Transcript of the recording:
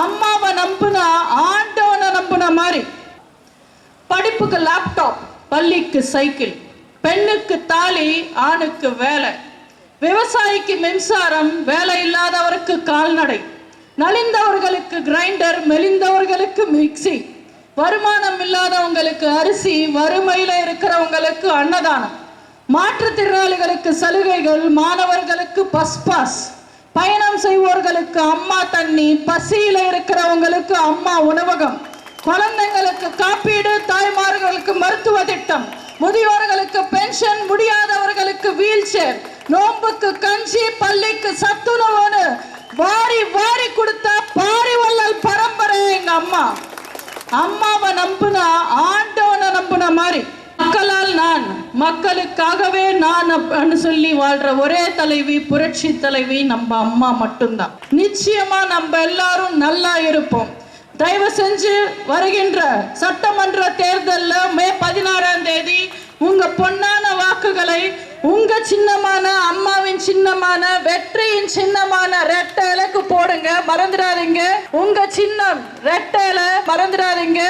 அம்மாவை நம்புனா ஆண்டவனை நம்பின மாதிரி. படிப்புக்கு லேப்டாப் பள்ளிக்கு சைக்கிள் பெண்ணுக்கு தாலி ஆணுக்கு வேலை. விவசாயிக்கு மின்சாரம் வேலை இல்லாதவருக்கு கால்நடை. நலிந்தவர்களுக்கு கிரைண்டர் மெலிந்தவர்களுக்கு மிக்சி வருமானம் இல்லாதவங்களுக்கு அரிசி வறுமையில இருக்கிறவங்களுக்கு அன்னதானம். மாற்றுத்திறனாளிகளுக்கு சலுகைகள் மாணவர்களுக்கு பஸ் பாஸ். பயணம் செய்வோர்களுக்கு அம்மா தண்ணி பசியில இருக்கிறவங்களுக்கு அம்மா உணவகம் குழந்தைங்களுக்கு காப்பீடு தாய்மார்களுக்கு மருத்துவ திட்டம் முதியோர்களுக்கு பென்ஷன் முடியாதவர்களுக்கு வீல் சேர் நோம்புக்கு கஞ்சி பள்ளிக்கு சத்துணவுன்னு வாரி வாரி கொடுத்த பாரி வள்ளல் பரம்பரை எங்க அம்மா. அம்மாவை நம்புனா ஆண் நம்புன மாதிரி மக்களால் நான் மக்களுக்காகவே நான் அப்படின்னு சொல்லி வாழ்ற ஒரே தலைவி புரட்சி தலைவி நம்ம அம்மா மட்டும்தான். நிச்சயமா நம்ம எல்லாரும் நல்லா இருப்போம். தயவு செஞ்சு வருகின்ற சட்டமன்ற தேர்தலில் மே பதினாறாம் தேதி உங்க பொன்னான வாக்குகளை உங்க சின்னமான அம்மாவின் சின்னமான வெற்றியின் சின்னமான ரெட்டை இலைக்கு போடுங்க. மறந்துடாதீங்க. உங்க சின்னம் ரெட்டை இலை மறந்துடாதீங்க.